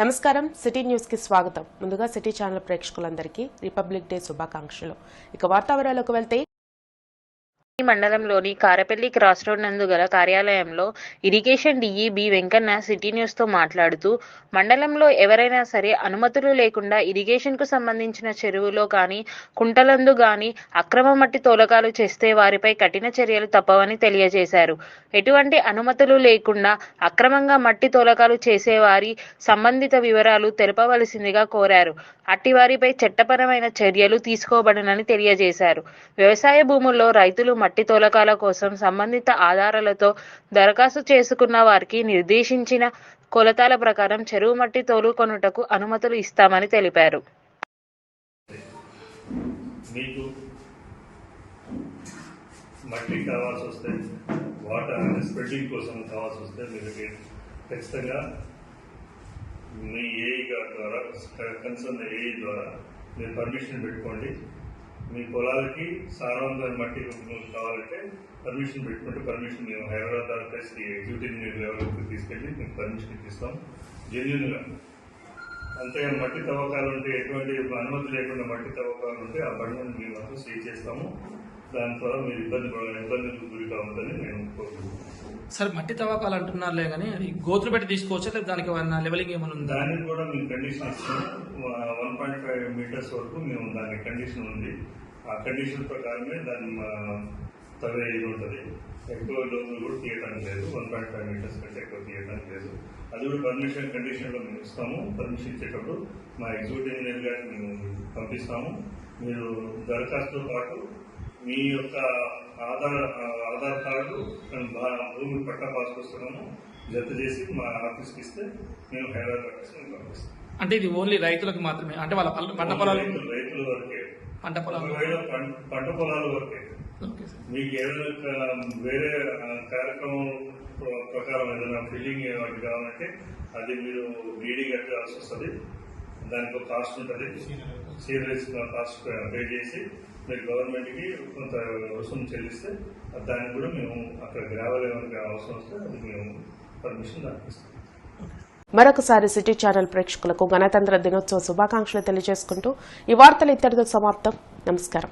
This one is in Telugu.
నమస్కారం. సిటీ న్యూస్కి స్వాగతం. ముందుగా సిటీ ఛానల్ ప్రేక్షకులందరికీ రిపబ్లిక్ డే శుభాకాంక్షలు. ఇక వార్తావరాలకు వెళ్తే మండలంలోని కారపల్లి క్రాస్ రోడ్ నందు గల కార్యాలయంలో irrigation DE B Venkanna City న్యూస్తో మాట్లాడుతూ మండలంలో ఎవరైనా సరే అనుమతులు లేకుండా ఇరిగేషన్కు సంబంధించిన చెరువులో కానీ కుంటలందు గాని అక్రమ మట్టి తోలకాలు చేస్తే వారిపై కఠిన చర్యలు తప్పవని తెలియజేశారు. ఎటువంటి అనుమతులు లేకుండా అక్రమంగా మట్టి తోలకాలు చేసేవారి సంబంధిత వివరాలు తెలపవలసిందిగా కోరారు. అట్టి వారిపై చట్టపరమైన చర్యలు తీసుకోబడనని తెలియజేశారు. వ్యవసాయ భూముల్లో రైతులు మట్టి తోలకాల కోసం సంబంధిత ఆధారాలతో దరఖాస్తు చేసుకున్న వారికి నిర్దేశించిన కొలతాల ప్రకారం చెరువు మట్టి తోలు కొనుటకు అనుమతులు ఇస్తామని తెలిపారు. మీకు మట్టి కావాల్సి వస్తే వాటర్ అంటే స్ప్రెడ్డింగ్ కోసం కావాల్సి వస్తే మీరు ఖచ్చితంగా మీ ఏఈ గారి ద్వారా కన్సర్న్ ఏఈ ద్వారా మీరు పర్మిషన్ పెట్టుకోండి. మీ పొలాలకి సారవంతమైన మట్టి కావాలంటే పర్మిషన్ పెట్టుకుంటే పర్మిషన్ మేము హైదరాబాద్ ప్లస్ ఎగ్జిక్యూటివ్ ఇంజనీర్ లెవెల్కి తీసుకెళ్ళి మీకు పర్మిషన్ ఇప్పిస్తాం. జెన్యున్గా అంతేగాని మట్టి తవ్వకాలు ఉంటే ఎటువంటి అనుమతి లేకుండా మట్టి తవ్వకాలు ఉంటే ఆ బండిని మేము మాత్రం సీజ్ చేస్తాము. దాని ద్వారా మీరు ఇబ్బంది పడ- ఇబ్బందులకు గురి కావద్దని నేను సార్ మట్టి తవ్వకాలు అంటున్నారులే కానీ అది గోతులు పెట్టి తీసుకోవచ్చా లేదా దానికి ఏమన్నా లెవెలింగ్ ఏమైనా ఉందా? దానికి కూడా మేము కండిషన్ ఇస్తాం. వన్ పాయింట్ ఫైవ్ మీటర్స్ వరకు మేము దాని కండిషన్ ఉంది. ఆ కండిషన్ ప్రకారమే దాన్ని మా తవ్వే ఇది ఉంటుంది. ఎక్కువ లోతులు కూడా తీయడానికి లేదు. వన్ పాయింట్ ఫైవ్ మీటర్స్ కంటే ఎక్కువ తీయడానికి లేదు. అది కూడా పర్మిషన్ కండిషన్లో మేము ఇస్తాము. పర్మిషన్ ఇచ్చేటప్పుడు మా ఎగ్జిక్యూటివ్ ఇంజనీర్ గారికి మేము పంపిస్తాము. మీరు దరఖాస్తుతో పాటు మీ యొక్క ఆధార్ ఆధార్ కార్డు భూమి పట్టా పాస్ పుస్తకము జత చేసి మా ఆఫీస్కి ఇస్తే మేము హైదరాబాద్ పంపిస్తాం. అంటే ఇది ఓన్లీ రైతులకు మాత్రమే? అంటే వాళ్ళ పంట పొలాలు? రైతులు రైతుల వరకే. పంట పొలాలు. పంట పొలాల వరకే. Okay sir. మీకు ఏదైనా వేరే కార్యక్రమం ప్ర- ప్రకారం ఏదైనా ఫిల్లింగ్ వాటి కావాలంటే అది మీరు డీడీ కట్టాల్సి వస్తుంది. దానికి కాస్ట్ ఉంటుంది. సీరియస్ కాస్ట్ పే చేసి మీరు గవర్నమెంట్కి కొంత రుసుము చెల్లిస్తే దానికి కూడా మేము అక్కడ గ్రావల్ ఏమైనా అవసరం వస్తే అది మేము పర్మిషన్ దానికి మరొకసారి సిటీ ఛానల్ ప్రేక్షకులకు గణతంత్ర దినోత్సవ శుభాకాంక్షలు తెలియజేసుకుంటూ ఈ వార్తలు ఇద్దరితో సమాప్తం. నమస్కారం.